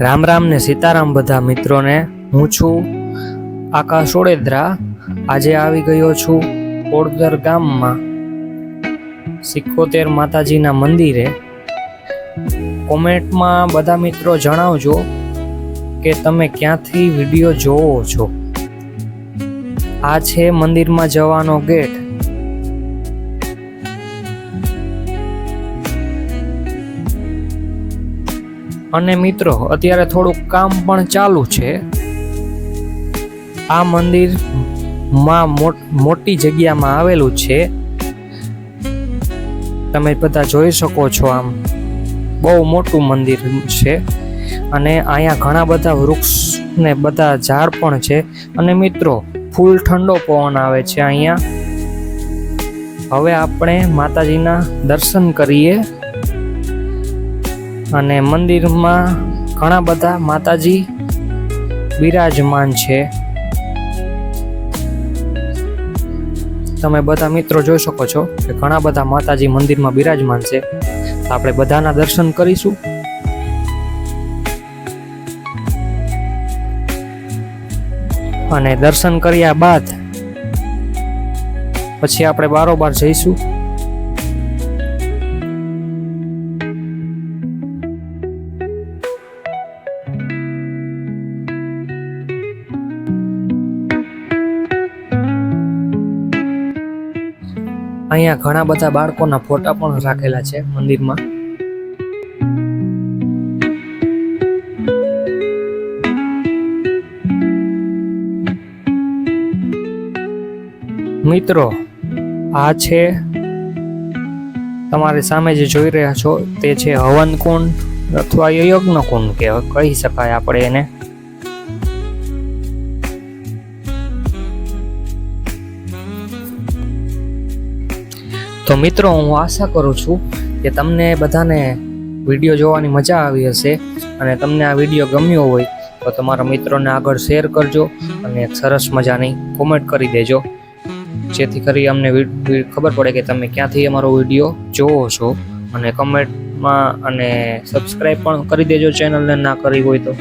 રામ રામ ને સીતારામ બધા મિત્રોને, હું છું આકાશ ઓડેદરા. આજે આવી ગયો છું ઓડદર ગામમાં, સિક્કોતેર માતાજીના મંદિરે. કોમેન્ટમાં બધા મિત્રો જણાવજો કે તમે ક્યાંથી વીડિયો જોવો છો. આ છે મંદિરમાં જવાનો ગેટ. અને મિત્રો, અત્યારે થોડુંક કામ પણ ચાલુ છે. આ મંદિરમાં મોટી જગ્યામાં આવેલું છે. તમે બધા જોઈ શકો છો આમ બહુ મોટું મંદિર છે અને અહીંયા ઘણા બધા વૃક્ષ ને બધા ઝાડ પણ છે. અને મિત્રો, ફૂલ ઠંડો પવન આવે છે અહીંયા. હવે આપણે માતાજીના દર્શન કરીએ. અને મંદિરમાં ઘણા બધા માતાજી બિરાજમાન છે. તમે બધા મિત્રો જોઈ શકો છો કે ઘણા બધા માતાજી મંદિરમાં બિરાજમાન છે. આપણે બધાના દર્શન કરીશું. અને દર્શન કર્યા બાદ પછી આપણે બારોબાર જઈશું. અહીંયા ઘણા બધા બાળકોના ફોટા પણ રાખેલા છે મંદિરમાં. મિત્રો, આ છે તમારી સામે જે જોઈ રહ્યા છો તે છે હવન કુંડ અથવા યજ્ઞ કુંડ કે કહી શકાય આપણે એને. તો મિત્રો, હું આશા કરું છું કે તમને બધાને વીડિયો જોવાની મજા આવી હશે અને તમને આ વીડિયો ગમ્યો હોય તો તમારા મિત્રોને આગળ શેર કરજો અને એક સરસ મજાની કોમેન્ટ કરી દેજો. જેથી કરી અમને ખબર પડે કે તમે ક્યાંથી અમારો વીડિયો જોવો છો. અને કમેન્ટમાં અને સબસ્ક્રાઈબ પણ કરી દેજો ચેનલને ના કરી હોય તો.